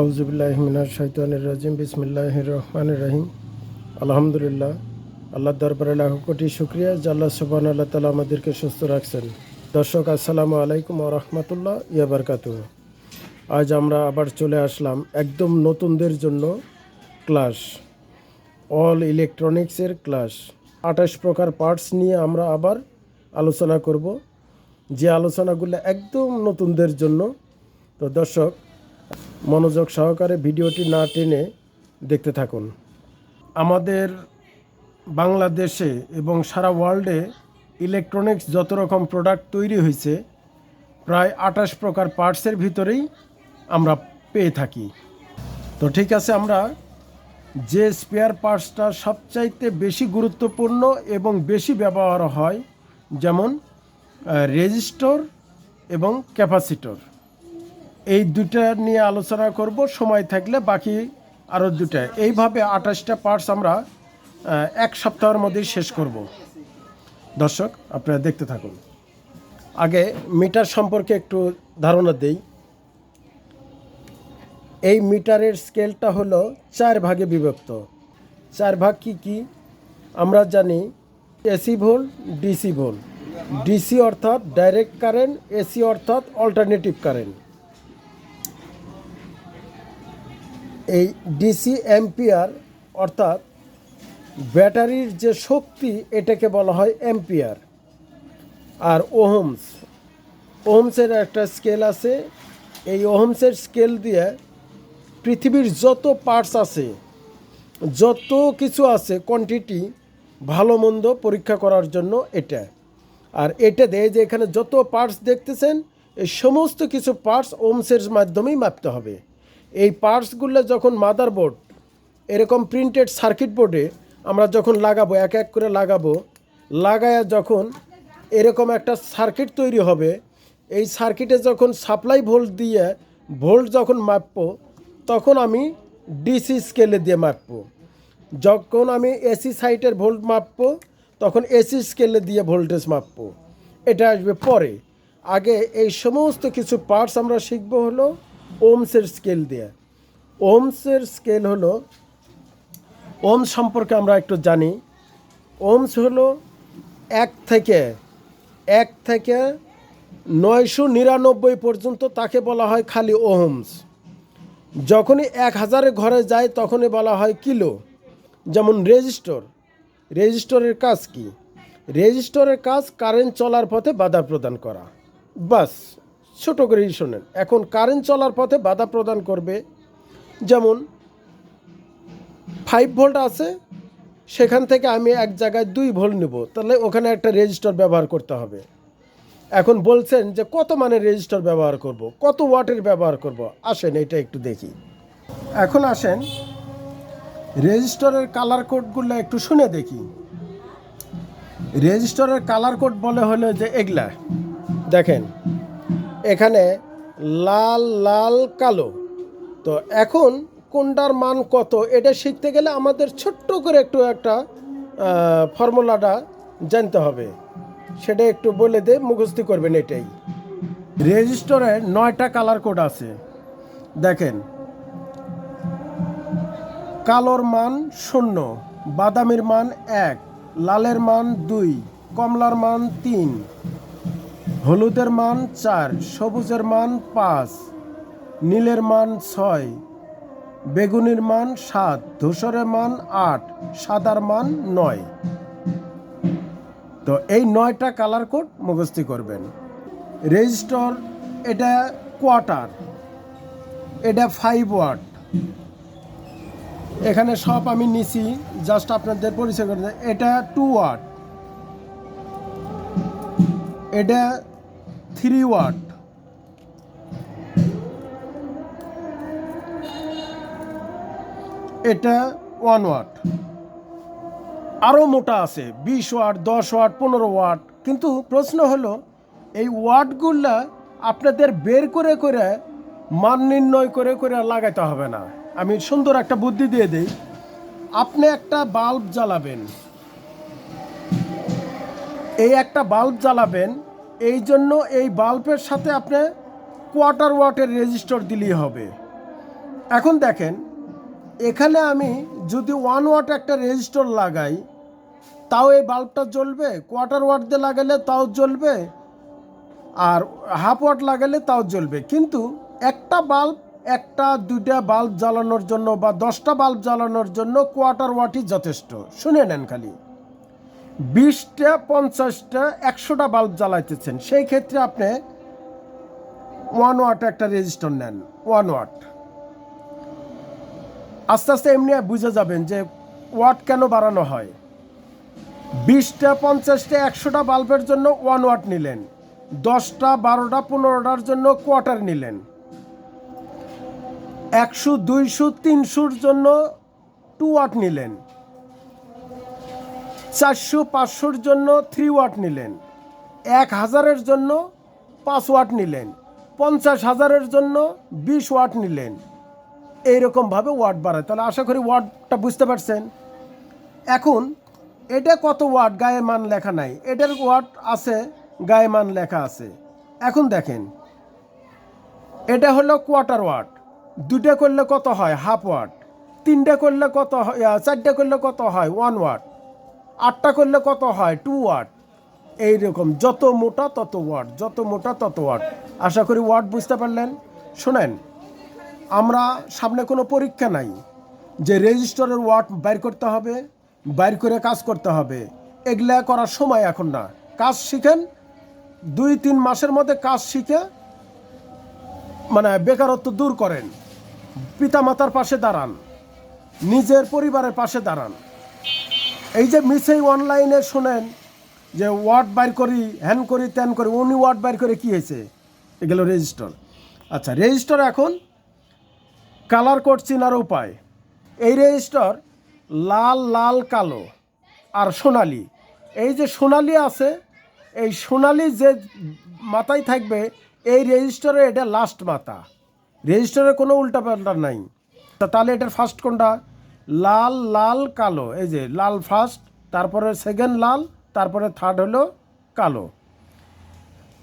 আউজুবিল্লাহমিনার শৈতানের রাজিম বিসমিল্লাহ রহমান রহিম। আলহামদুলিল্লাহ আল্লাহ দরবারে লাখ কোটি শুক্রিয়া আল্লাহ সুবান আল্লাহ তালা আমাদেরকে সুস্থ রাখছেন। দর্শক, আসসালামু আলাইকুম ও রহমতুল্লাহ ইয়াবারকাত আজ আমরা আবার চলে আসলাম একদম নতুনদের জন্য ক্লাস, অল ইলেকট্রনিক্সের ক্লাস। আঠাশ প্রকার পার্টস নিয়ে আমরা আবার আলোচনা করব, যে আলোচনাগুলো একদম নতুনদের জন্য। তো দর্শক মনোযোগ সহকারে ভিডিওটি না টেনে দেখতে থাকুন। আমাদের বাংলাদেশে এবং সারা ওয়ার্ল্ডে ইলেকট্রনিক্স যত রকম প্রোডাক্ট তৈরি হয়েছে, প্রায় আঠাশ প্রকার পার্টসের ভিতরেই আমরা পেয়ে থাকি। তো ঠিক আছে, আমরা যে স্পেয়ার পার্টসটা সবচাইতে বেশি গুরুত্বপূর্ণ এবং বেশি ব্যবহার হয়, যেমন রেজিস্টর এবং ক্যাপাসিটর এই দুটা নিয়ে আলোচনা করব, সময় থাকলে বাকি আরও দুটা এইভাবে আঠাশটা পার্টস আমরা এক সপ্তাহের মধ্যেই শেষ করব। দর্শক, আপনারা দেখতে থাকুন। আগে মিটার সম্পর্কে একটু ধারণা দেই। এই মিটারের স্কেলটা হলো চার ভাগে বিভক্ত। চার ভাগ কি কি? আমরা জানি AC volt, DC volt. DC অর্থাৎ ডাইরেক্ট কারেন্ট, এসি অর্থাৎ অল্টারনেটিভ কারেন্ট। এই ডিসি অ্যাম্পিয়ার অর্থাৎ ব্যাটারির যে শক্তি, এটাকে বলা হয় অ্যাম্পিয়ার আর ওহমস, ওহমসের একটা স্কেল আছে। এই ওহমসের স্কেল দিয়ে পৃথিবীর যত পার্টস আছে, যত কিছু আছে কোয়ান্টিটি ভালো মন্দ পরীক্ষা করার জন্য এটা। আর এটা দেয় যে এখানে যত পার্টস দেখতেছেন, এই সমস্ত কিছু পার্টস ওমসের মাধ্যমেই মাপতে হবে। এই পার্টসগুলো যখন মাদারবোর্ড, এরকম প্রিন্টেড সার্কিট বোর্ডে আমরা যখন লাগাবো, এক এক করে লাগাবো, লাগায়া যখন এরকম একটা সার্কিট তৈরি হবে, এই সার্কিটে যখন সাপ্লাই ভোল্ট দিয়ে ভোল্ট যখন মাপবো, তখন আমি ডিসি স্কেলে দিয়ে মাপবো। যখন আমি এসি সাইটের ভোল্ট মাপবো, তখন এসি স্কেলে দিয়ে ভোল্টেজ মাপবো। এটা আসবে পরে। আগে এই সমস্ত কিছু পার্টস আমরা শিখব হলো ওমসের স্কেল দিয়ে। ওমসের স্কেল হলো, ওমস সম্পর্কে আমরা একটু জানি। ওমস হলো এক থেকে এক থেকে নয়শো নিরানব্বই পর্যন্ত তাকে বলা হয় খালি ওহমস যখনই এক হাজারের ঘরে যায়, তখনই বলা হয় কিলো। যেমন রেজিস্টর। রেজিস্টরের কাজ কি? রেজিস্টরের কাজ কারেন্ট চলার পথে বাধা প্রদান করা। বাস। ছোট করেই শোনেন। এখন কারেন্ট চলার পথে বাধা প্রদান করবে। যেমন ফাইভ ভোল্ট আছে, সেখান থেকে আমি এক জায়গায় দুই ভোল্ট নেব। তাহলে ওখানে একটা রেজিস্টর ব্যবহার করতে হবে। এখন বলছেন যে, কত মানের রেজিস্টার ব্যবহার করব? কত ওয়াটের ব্যবহার করব? আসেন, এটা একটু দেখি। এখন আসেন রেজিস্টারের কালার কোডগুলো একটু শুনে দেখি। রেজিস্টারের কালার কোড বলে হলো যে, এগুলা। দেখেন এখানে লাল লাল, কালো। তো এখন কোনটার মান কত, এটা শিখতে গেলে আমাদের ছোট্ট করে একটু একটা ফর্মুলাটা জানতে হবে। সেটা একটু বলে দে মুখস্থি করবেন এটাই। রেজিস্টরে নয়টা কালার কোড আছে। দেখেন, কালোর মান শূন্য, বাদামির মান এক, লালের মান দুই, কমলার মান তিন হলুদের মান চার, সবুজের মান পাঁচ, নীলের মান ছয়, বেগুনির মান সাত, ধূসরের মান আট, সাদার মান নয়। তো এই নয়টা কালার কোড মুখস্থি করবেন। রেজিস্টর এটা কোয়ার্টার এটা ফাইভ ওয়াট এখানে সব আমি নিছি জাস্ট আপনাদের পরিচয় করে। এটা টু ওয়াট এটা থ্রি ওয়াট। এটা ওয়ান ওয়াট। আরও মোটা আছে, বিশ ওয়াট, দশ ওয়াট, পনেরো ওয়াট। কিন্তু প্রশ্ন হলো, এই ওয়াটগুলা আপনাদের বের করে করে মান নির্ণয় করে করে লাগাইতে হবে না। আমি সুন্দর একটা বুদ্ধি দিয়ে দিই। আপনি একটা বাল্ব জ্বালাবেন। এই একটা বাল্ব জ্বালাবেন এই জন্য এই বাল্বের সাথে আপনি কোয়ার্টার ওয়াটের রেজিস্টর দিলেই হবে। এখন দেখেন, এখানে আমি যদি ওয়ান ওয়াট একটা রেজিস্টর লাগাই, তাও এই বাল্বটা জ্বলবে কোয়ার্টার ওয়াট দিয়ে লাগালে তাও জ্বলবে, আর হাফ ওয়াট লাগালে তাও জ্বলবে। কিন্তু একটা বাল্ব, একটা, দুইটা বাল্ব জ্বালানোর জন্য বা দশটা বাল্ব জ্বালানোর জন্য কোয়ার্টার ওয়াটই যথেষ্ট। শুনে নেন খালি। বিশটা, পঞ্চাশটা, একশোটা বাল্ব জ্বালাইতেছেন। সেই ক্ষেত্রে আপনি ওয়ান ওয়াট একটা রেজিস্টার নেন, ওয়ান ওয়াট। আস্তে আস্তে এমনি বুঝে যাবেন যে ওয়াট কেন বাড়ানো হয়। বিশটা, পঞ্চাশটা, একশোটা বাল্বের জন্য ওয়ান ওয়াট নিলেন। দশটা, বারোটা, পনেরোটার জন্য কোয়ার্টার নিলেন। একশো, দুইশো, তিনশোর জন্য টু ওয়াট নিলেন। চারশো পাঁচশোর জন্য থ্রি ওয়াট নিলেন। এক হাজারের জন্য পাঁচ ওয়াট নিলেন। পঞ্চাশ হাজারের জন্য বিশ ওয়াট নিলেন। এইরকমভাবে ওয়াট বাড়ায়। তাহলে আশা করি ওয়াটটা বুঝতে পারছেন। এখন, এটা কত ওয়াট গায়ে মান লেখা নাই। এটার ওয়াট আছে গায়ে মান লেখা আছে। এখন দেখেন, এটা হলো কোয়ার্টার ওয়াট দুটা করলে কত হয়? হাফ ওয়াট তিনটা করলে কত হয়? চারটা করলে কত হয়? ওয়ান ওয়াট আটটা করলে কত হয়? টু ওয়াট এইরকম, যত মোটা তত ওয়াট যত মোটা তত ওয়াট আশা করি ওয়াট বুঝতে পারলেন। শোনেন, আমরা সামনে কোনো পরীক্ষা নাই যে রেজিস্টারের ওয়াট বাইর করতে হবে বাইর করে কাজ করতে হবে। এগুলা করার সময় এখন না। কাজ শিখেন, দুই তিন মাসের মধ্যে কাজ শিখে মানে বেকারত্ব দূর করেন। পিতামাতার পাশে দাঁড়ান, নিজের পরিবারের পাশে দাঁড়ান। এই যে মিসেই অনলাইনে শোনেন যে ওয়ার্ড বাইর করি, হ্যান করি, ত্যান করি উনি ওয়ার্ড বাইর করে কী হয়েছে? এগুলো রেজিস্টার আচ্ছা রেজিস্টার এখন কালার কোড চেনার উপায় এই রেজিস্টার লাল লাল, কালো আর সোনালি। এই যে সোনালি আছে, এই সোনালি যে মাথায় থাকবে, এই রেজিস্টারে এটা লাস্ট মাথা। রেজিস্টারে কোনো উল্টাপাল্টা নাই। তাহলে এটার ফার্স্ট কোনটা? লাল লাল, কালো। এই যে, লাল ফার্স্ট তারপরে সেকেন্ড লাল, তারপরে থার্ড হলো কালো।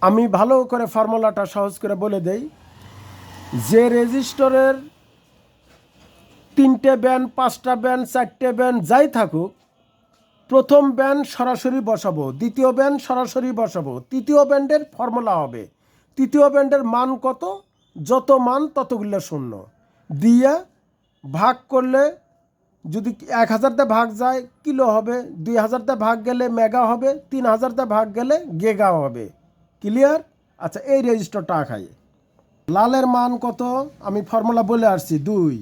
আমি ভালো করে ফর্মুলাটা সহজ করে বলে দেই। যে রেজিস্টরের তিনটে ব্যান্ড পাঁচটা ব্যান্ড চারটে ব্যান্ড যাই থাকুক, প্রথম ব্যান্ড সরাসরি বসাবো, দ্বিতীয় ব্যান্ড সরাসরি বসাবো, তৃতীয় ব্যান্ডের ফর্মুলা হবে। তৃতীয় ব্যান্ডের মান কত? যত মান ততগুলো শূন্য। দিয়ে ভাগ করলে যদি এক হাজারতে ভাগ যায়, কিলো হবে। দুই হাজারতে ভাগ গেলে মেগা হবে, তিন হাজারতে ভাগ গেলে গেগা হবে। ক্লিয়ার আচ্ছা এই রেজিস্টারটা খাই লালের মান কত? আমি ফর্মুলা বলে আসছি, দুই।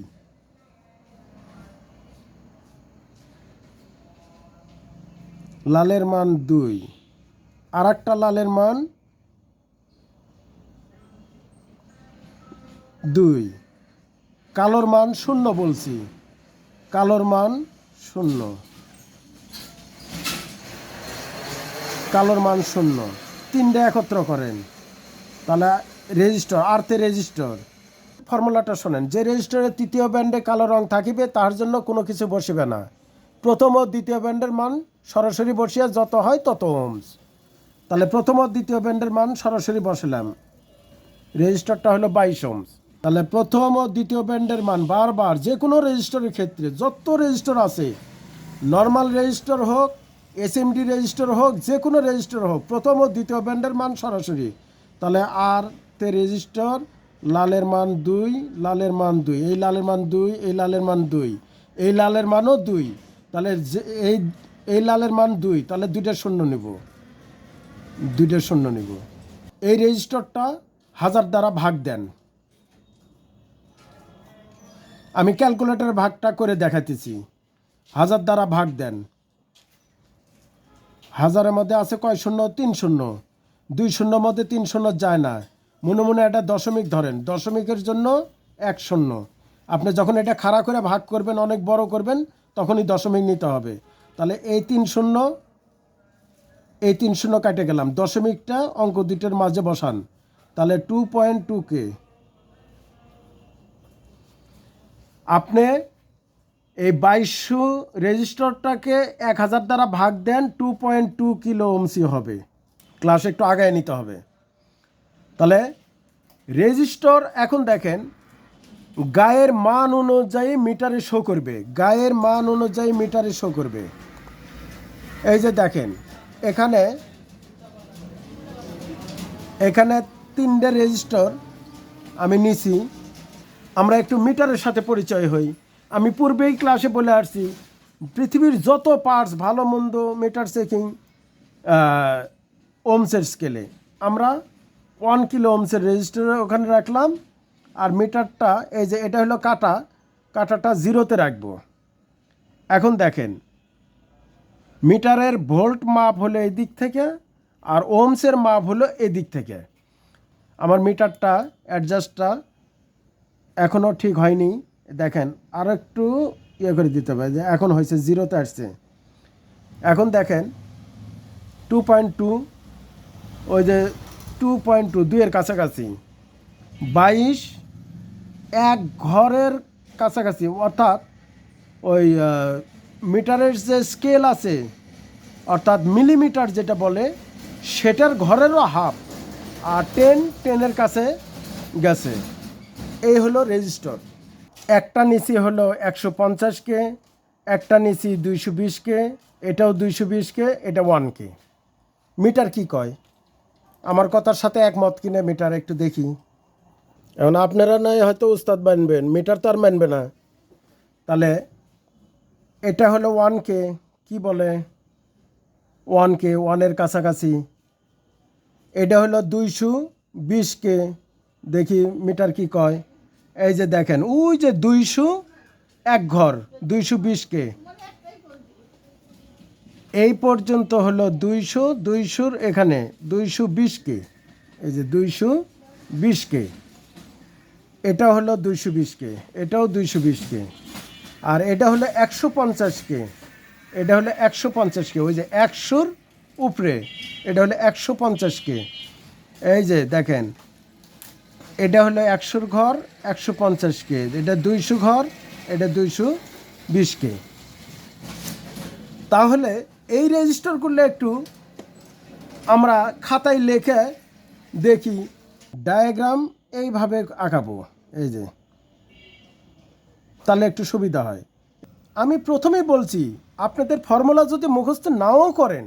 লালের মান দুই। আর একটা লালের মান দুই। কালোর মান শূন্য বলছি। কালোর মান শূন্য। কালোর মান শূন্য। তিনটে একত্র করেন। তাহলে রেজিস্টার আর্থে রেজিস্টার ফর্মুলাটা শোনেন, যে রেজিস্টারের তৃতীয় ব্যান্ডে কালো রং থাকিবে, তার জন্য কোনো কিছু বসিবে না। প্রথম ও দ্বিতীয় ব্যান্ডের মান সরাসরি বসিয়া যত হয় তত ওমস তাহলে প্রথম ও দ্বিতীয় ব্যান্ডের মান সরাসরি বসালাম। রেজিস্টারটা হলো বাইশ ওমস তাহলে প্রথম ও দ্বিতীয় ব্যান্ডের মান বারবার যে কোনো রেজিস্টারের ক্ষেত্রে, যত রেজিস্টার আছে, নর্মাল রেজিস্টার হোক এসএমডি রেজিস্টার হোক যে কোনো রেজিস্টার হোক, প্রথম ও দ্বিতীয় ব্যান্ডের মান সরাসরি। তাহলে আর তে রেজিস্টার, লালের মান দুই, লালের মান দুই, এই লালের মান দুই, এই লালের মান দুই, এই লালের মানও দুই। তাহলে যে, এই এই লালের মান দুই, তাহলে দুইটা শূন্য নিব। দুইটা শূন্য নিব। এই রেজিস্টারটা হাজার দ্বারা ভাগ দেন। আমি ক্যালকুলেটর ভাগটা করে দেখাতেছি হাজার দ্বারা ভাগ দেন। হাজারের মধ্যে আছে কয় শূন্য? তিন শূন্য। দুই শূন্য মধ্যে তিন শূন্য যায় না। মনে মনে একটা দশমিক ধরেন। দশমিকের জন্য এক শূন্য। আপনি যখন এটা খাড়া করে ভাগ করবেন, অনেক বড় করবেন, তখনই দশমিক নিতে হবে। তাহলে এই তিন শূন্য, এই তিন শূন্য কাটে গেলাম। দশমিকটা অঙ্ক দুইটার মাঝে বসান। তাহলে টু পয়েন্ট টু কে আপনি এই বাইশশো রেজিস্টারটাকে এক হাজার দ্বারা ভাগ দেন টু পয়েন্ট টু কিলো ওমসি হবে। ক্লাস একটু আগায় নিতে হবে। তাহলে রেজিস্টর এখন দেখেন, গায়ের মান অনুযায়ী মিটারে শো করবে। গায়ের মান অনুযায়ী মিটারে শো করবে। এই যে দেখেন, এখানে এখানে তিনটে রেজিস্টার আমি নিছি। আমরা একটু মিটারের সাথে পরিচয় হই। আমি পূর্বেই ক্লাসে বলে আসছি, পৃথিবীর যত পার্টস ভালো মন্দ মিটার চেকিং ওমসের স্কেলে আমরা ওয়ান কিলো ওমসের রেজিস্টার ওখানে রাখলাম, আর মিটারটা এই যে এটা হলো কাটা, কাটাটা জিরোতে রাখব। এখন দেখেন মিটারের ভোল্ট মাপ হলো এই দিক থেকে, আর ওমসের মাপ হলো এই দিক থেকে। আমার মিটারটা অ্যাডজাস্টটা এখনও ঠিক হয়নি। দেখেন আর একটু ইয়ে করে দিতে হবে যে এখন হয়েছে জিরোতে আসছে। এখন দেখেন টু পয়েন্ট টু ওই যে টু পয়েন্ট টু দুইয়ের কাছাকাছি। বাইশ, এক ঘরের কাছাকাছি, অর্থাৎ ওই মিটারের যে স্কেল আছে, অর্থাৎ মিলিমিটার যেটা বলে, সেটার ঘরেরও হাফ আর টেন টেনের কাছে গেছে। এই হলো রেজিস্টর। একটা নিচি হলো একশো পঞ্চাশকে একটা নিচি দুইশো বিশকে এটাও দুইশো বিশকে এটা ওয়ানকে মিটার কি কয়? আমার কথার সাথে একমত কিনে মিটার একটু দেখি। এখন আপনারা নয় হয়তো উস্তাদ মানবেন। মিটার তো আর মানবে না। তাহলে এটা হলো ওয়ানকে কি বলে? ওয়ানকে ওয়ানের কাছাকাছি। এটা হলো দুইশো বিশকে দেখি মিটার কি কয়। এই যে দেখেন, ওই যে দুইশো এক ঘর, দুইশো বিশকে এই পর্যন্ত হলো দুইশো, দুইশোর এখানে, দুইশো বিশকে এই যে দুইশো বিশকে এটা হলো দুইশো বিশকে এটাও দুইশো বিশকে আর এটা হলো একশো পঞ্চাশকে এটা হলো একশো পঞ্চাশকে ওই যে একশোর উপরে, এটা হলো একশো পঞ্চাশকে এই যে দেখেন এটা হলো একশোর ঘর, একশো পঞ্চাশকে এটা দুইশো ঘর, এটা দুইশো বিশ কে। তাহলে এই রেজিস্টার করলে একটু আমরা খাতায় লেখে দেখি ডায়াগ্রাম এইভাবে আঁকাবো। এই যে, তাহলে একটু সুবিধা হয়। আমি প্রথমেই বলছি, আপনাদের ফর্মুলা যদি মুখস্থ নাও করেন,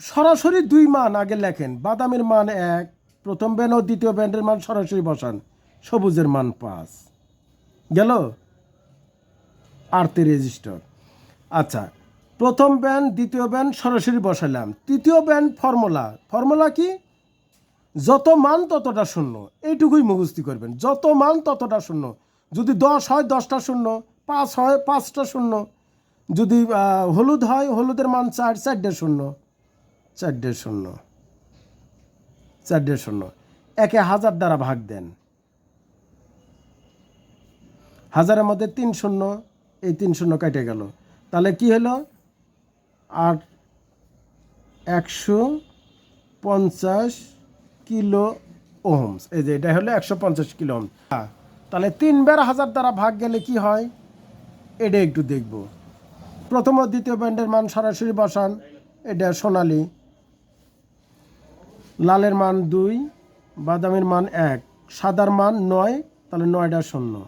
সরাসরি দুই মান আগে লেখেন, বাদামের মান এক প্রথম ব্যান্ড ও দ্বিতীয় ব্যান্ডের মান সরাসরি বসান। সবুজের মান পাঁচ। গেল? আরতে রেজিস্টার। আচ্ছা প্রথম ব্যান্ড দ্বিতীয় ব্যান্ড সরাসরি বসালাম। তৃতীয় ব্যান্ড ফর্মুলা। ফর্মুলা কি? যত মান ততটা শূন্য। এইটুকুই মুখস্থি করবেন। যত মান ততটা শূন্য। যদি দশ হয়, দশটা শূন্য। পাঁচ হয়, পাঁচটা শূন্য। যদি হলুদ হয়, হলুদের মান চার, চারটে শূন্য। চারটে শূন্য। চারটে শূন্য একে হাজার দ্বারা ভাগ দেন। হাজারের মধ্যে তিন শূন্য এই তিন শূন্য কেটে গেল। তাহলে কি হলো? আর একশো পঞ্চাশ কিলো ওহমস। এই যে এটা হলো একশো পঞ্চাশ কিলো ওহম হ্যাঁ, তাহলে তিনবার হাজার দ্বারা ভাগ গেলে কি হয়? এটা একটু দেখব। প্রথম ও দ্বিতীয় ব্যান্ডের মান সরাসরি বসান। এটা সোনালি। লালের মান দুই, বাদামের মান এক, সাদার মান নয়, তাহলে নয়টা শূন্য।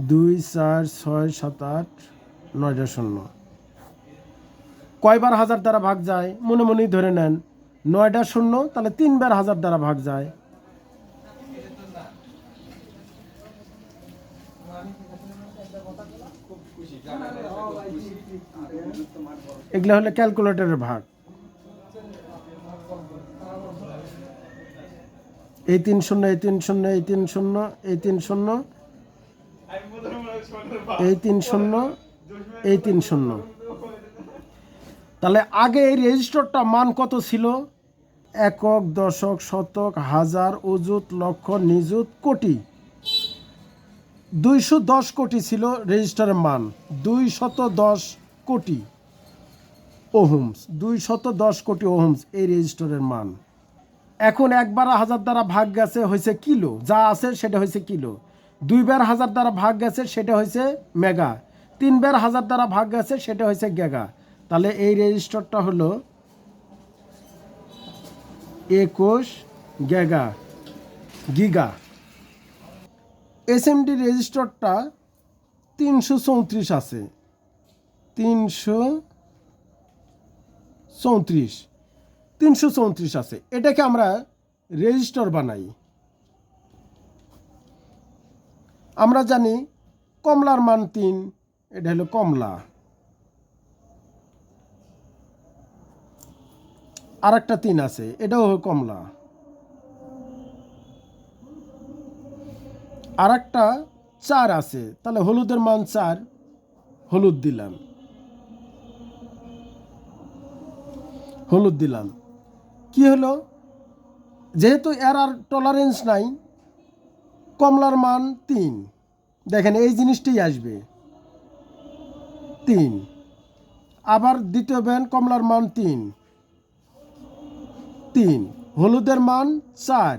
দুই, চার, ছয়, সাত, আট, নয়টা শূন্য। কয়বার হাজার দ্বারা ভাগ যায়? মনে মনেই ধরে নেন, নয়টা শূন্য, তাহলে তিনবার হাজার দ্বারা ভাগ যায়। এগুলো হলো ক্যালকুলেটরের ভাগ। এই তিন শূন্য, এই তিন শূন্য, এই তিন শূন্য, এই তিন শূন্য, এই তিন শূন্য, এই তিন শূন্য। তাহলে আগে এই রেজিস্টারটা মান কত ছিল? একক, দশক, শতক, হাজার, অযুত, লক্ষ, নিযুত, কোটি। দুইশো দশ কোটি ছিল রেজিস্টারের মান। দুই শত দশ কোটি। ওহমস দুই শত দশ কোটি ওহমস এই রেজিস্টারের মান। এখন একবার হাজার দ্বারা ভাগ গেছে হয়েছে কিলো, যা আছে সেটা হয়েছে কিলো। দুইবার হাজার দ্বারা ভাগ গেছে সেটা হয়েছে মেগা। তিনবার হাজার দ্বারা ভাগ গেছে সেটা হয়েছে গেগা। তাহলে এই রেজিস্টারটা হলো একুশ গেগা, গিগা। এসএমডি রেজিস্টারটা তিনশো চৌত্রিশ আছে। তিনশো চৌত্রিশ। তিনশো চৌত্রিশ আছে। এটাকে আমরা রেজিস্টার বানাই। আমরা জানি কমলার মান তিন, এটা হলো কমলা। আর একটা তিন আছে, এটাও কমলা। আর একটা চার আছে, তাহলে হলুদের মান চার, হলুদ দিলাম। হলুদ দিলাম। কি হলো? যেহেতু এর আর টলারেন্স নাই, কমলার মান তিন। দেখেন, এই জিনিসটাই আসবে। তিন। আবার দ্বিতীয় ব্যান কমলার মান তিন। তিন। হলুদের মান চার।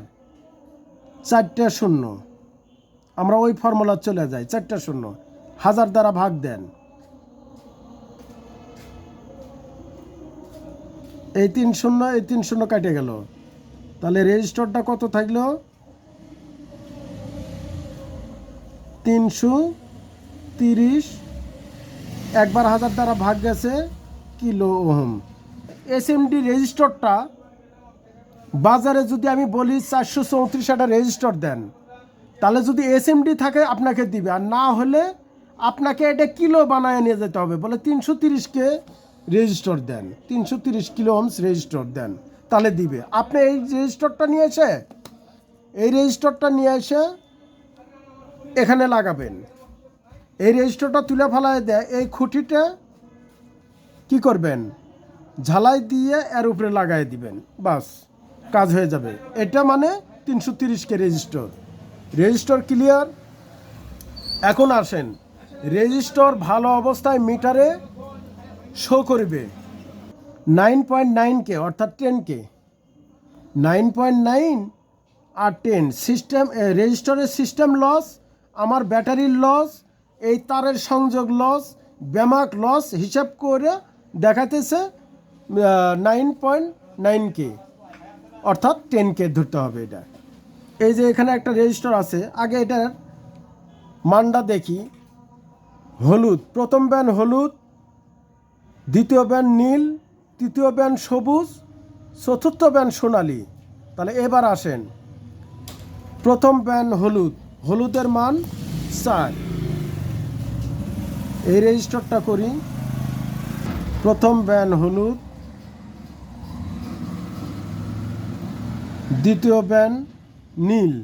চারটে শূন্য। আমরা ওই ফর্মুলা চলে যাই, চারটে শূন্য। হাজার দ্বারা ভাগ দেন। এই তিন শূন্য, এই তিন শূন্য কেটে গেল। তাহলে রেজিস্টারটা কত থাকল? তিনশো তিরিশ। একবার হাজার দ্বারা ভাগ গেছে কিলো ওহম। এসএমডি রেজিস্টারটা বাজারে যদি আমি বলি চারশো চৌত্রিশ একটা রেজিস্টার দেন, তাহলে যদি এসএমডি থাকে আপনাকে দিবে। আর না হলে আপনাকে এটা কিলো বানায় নিয়ে যেতে হবে। বলে তিনশো তিরিশকে রেজিস্টার দেন। তিনশো তিরিশ কিলো ওমস রেজিস্টার দেন। তাহলে দিবে। আপনি এই রেজিস্টারটা নিয়ে এসে, এই রেজিস্টারটা নিয়ে এসে এখানে লাগাবেন। এই রেজিস্টারটা তুলে ফেলায় দেয়। এই খুঁটিটা কি করবেন? ঝালাই দিয়ে এর উপরে লাগাই দিবেন। বাস, কাজ হয়ে যাবে। এটা মানে তিনশো তিরিশকে রেজিস্টার। Register clear? এখন আসেন। রেজিস্টার ভালো অবস্থায় মিটারে শো করবে। নাইন পয়েন্ট নাইনকে অর্থাৎ টেনকে নাইন পয়েন্ট নাইন আর টেন সিস্টেম রেজিস্টারের সিস্টেম লস আমার ব্যাটারির লস এই তারের সংযোগ লস ব্যামাক লস হিসাব করে দেখাতেছে নাইন পয়েন্ট নাইন কে অর্থাৎ টেন কে ধরতে হবে এটা। এই যে এখানে একটা রেজিস্টার আছে, আগে এটার মানটা দেখি। হলুদ, প্রথম ব্যান হলুদ দ্বিতীয় ব্যান নীল, তৃতীয় ব্যান সবুজ, চতুর্থ ব্যান সোনালি। তাহলে এবার আসেন। প্রথম ব্যান হলুদ। হলুদের মান চার। এই রেজিস্টারটা করি। প্রথম ব্যান হলুদ। দ্বিতীয় ব্যান নীল।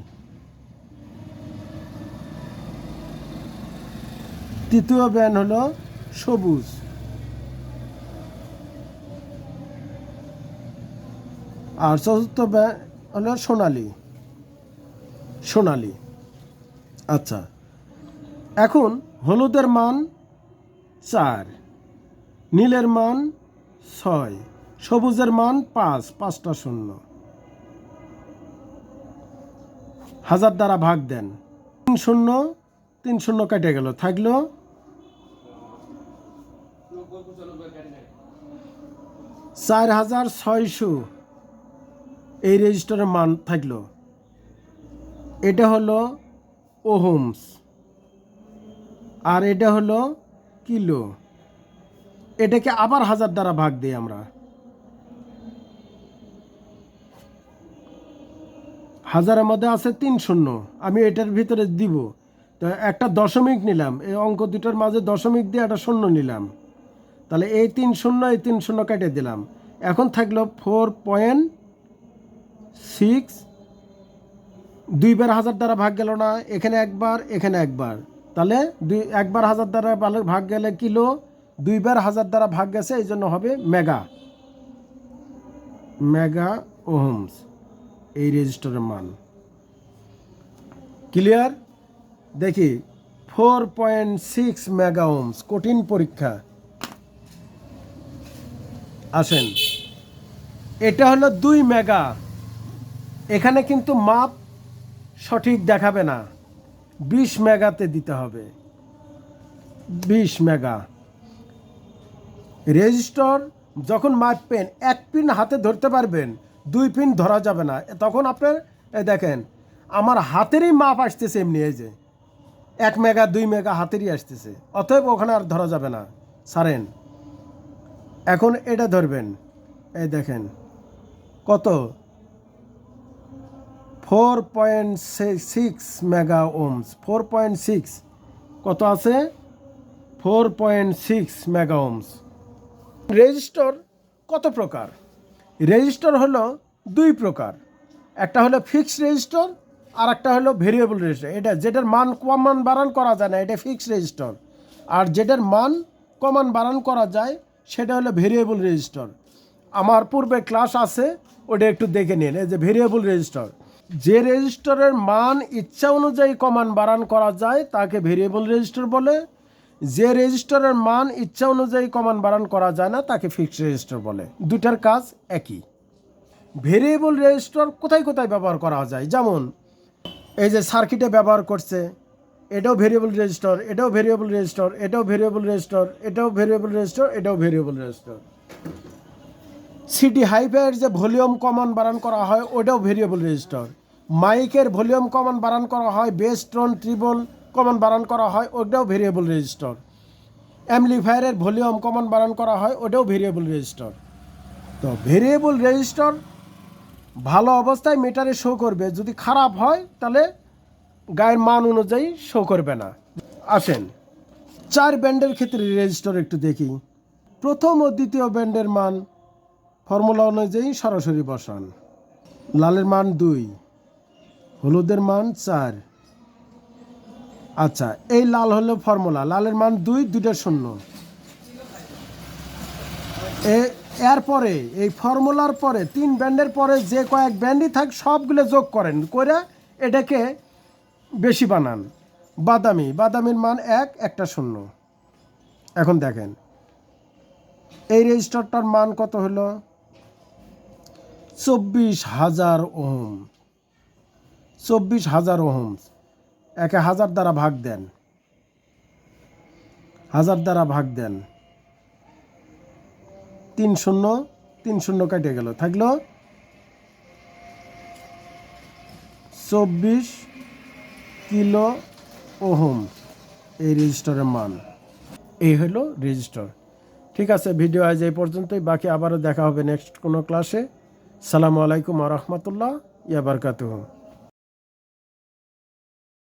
তৃতীয় ব্যান হলো সবুজ। আর চতুর্থ ব্যান হলো সোনালি। সোনালি। আচ্ছা। এখন হলুদের মান চার, নীলের মান ছয়, সবুজের মান পাঁচ, পাঁচটা শূন্য। হাজার দ্বারা ভাগ দেন। তিন শূন্য তিন শূন্য কেটে গেল। থাকল চার হাজার ছয়শো। এই রেজিস্টারের মান থাকল। এটা হলো ওহমস। আর এটা হলো কিলো। এটাকে আবার হাজার দ্বারা ভাগ দিই আমরা। হাজারের মধ্যে আছে তিন শূন্য। আমি এটার ভিতরে দিব। তো একটা দশমিক নিলাম। এই অঙ্ক দুটোর মাঝে দশমিক দিয়ে একটা শূন্য নিলাম। তাহলে এই তিন শূন্য, এই তিন শূন্য কেটে দিলাম। এখন থাকল ফোর পয়েন্ট সিক্স দুইবার হাজার দ্বারা ভাগ গেল না, এখানে একবার এখানে একবার। তাহলে দুই, একবার হাজার দ্বারা ভাগ গেলে কিলো দুইবার হাজার দ্বারা ভাগ গেছে, এই জন্য হবে মেগা মেগা ওহমস এই রেজিস্টারের মান। ক্লিয়ার দেখি four point six mega ohms কঠিন পরীক্ষা। আসেন। এটা হলো দুই মেগা এখানে কিন্তু মাপ সঠিক দেখাবে না। বিশ মেগাতে দিতে হবে। বিশ মেগা। রেজিস্টার যখন মাপবেন, এক পিন হাতে ধরতে পারবেন, দুই পিন ধরা যাবে না। তখন আপনার দেখেন, আমার হাতেরই মাপ আসতেছে এমনি, এই যে, এক মেগা, দুই মেগা হাতেরই আসতেছে। অতএব ওখানে আর ধরা যাবে না। সারেন এখন এটা ধরবেন। এই দেখেন, কত? Four point six mega ohms four point six, কত আছে? Four point six mega ohms resistor কত প্রকার? রেজিস্টর হলো দুই প্রকার। একটা হলো ফিক্সড রেজিস্টর আর একটা হলো ভেরিয়েবল রেজিস্টর। এটা যেটার মান কমান বাড়ান করা যায় না, এটা ফিক্সড রেজিস্টর। আর যেটার মান কমান বাড়ান করা যায়, সেটা হলো ভেরিয়েবল রেজিস্টর। আমার পূর্বে ক্লাস আছে, ওটা একটু দেখে নিন। এই যে ভেরিয়েবল রেজিস্টর যে রেজিস্টরের মান ইচ্ছা অনুযায়ী কমান বাড়ান করা যায়, তাকে ভেরিয়েবল রেজিস্টর বলে। যে রেজিস্টরের মান ইচ্ছা অনুযায়ী কমান বাড়ান করা যায় না, তাকে ফিক্সড রেজিস্টর বলে। দুটার কাজ একই। ভেরিয়েবল রেজিস্টর কোথায় কোথায় ব্যবহার করা যায়? যেমন, এই যে সার্কিটে ব্যবহার করছে, এটাও ভেরিয়েবল রেজিস্টর এটাও ভেরিয়েবল রেজিস্টর এটাও ভেরিয়েবল রেজিস্টর এটাও ভেরিয়েবল রেজিস্টর এটাও ভেরিয়েবল রেজিস্টর সিটি হাইফাইয়ের যে ভলিউম কমান বাড়ান করা হয়, ওটাও ভেরিয়েবল রেজিস্টর মাইকের ভলিউম কমান বাড়ান করা হয়, বেস টোন ট্রিবল কমান বাড়ান করা হয় ওটাও ভেরিয়েবল রেজিস্টর অ্যামলিফায়ারের ভলিউম কমান বাড়ান করা হয় ওটাও ভেরিয়েবল রেজিস্টর তো ভেরিয়েবল রেজিস্টর ভালো অবস্থায় মিটারে শো করবে। যদি খারাপ হয়, তাহলে গায়ের মান অনুযায়ী শো করবে না। আসেন, চার ব্যান্ডের ক্ষেত্রে রেজিস্টর একটু দেখি। প্রথম ও দ্বিতীয় ব্যান্ডের মান ফর্মুলা অনুযায়ী সরাসরি বসান। লালের মান দুই। হলুদের মান চার। আচ্ছা এই লাল হলো ফর্মুলা। লালের মান দুই, দুইটা শূন্য। এরপরে এই ফর্মুলার পরে, তিন ব্যান্ডের পরে যে কয়েক ব্যান্ডই থাক, সবগুলো যোগ করেন করে এটাকে বেশি বানান। বাদামি, বাদামির মান এক, একটা শূন্য। এখন দেখেন, এই রেজিস্টারটার মান কত হলো? চব্বিশ হাজার ওহম। চব্বিশ হাজার ওহম একে হাজার দ্বারা ভাগ দেন। হাজার দ্বারা ভাগ দেন। তিন শূন্য তিন শূন্য কেটে গেল। থাকল চব্বিশ কিলো ওহম এই রেজিস্টারের মান। এই হলো রেজিস্টার। ঠিক আছে, ভিডিও আজ এই পর্যন্তই। বাকি আবারও দেখা হবে নেক্সট কোনো ক্লাসে। সালামু আলাইকুম আ রহমতুল্লাহ ইয়াবারকাতুহ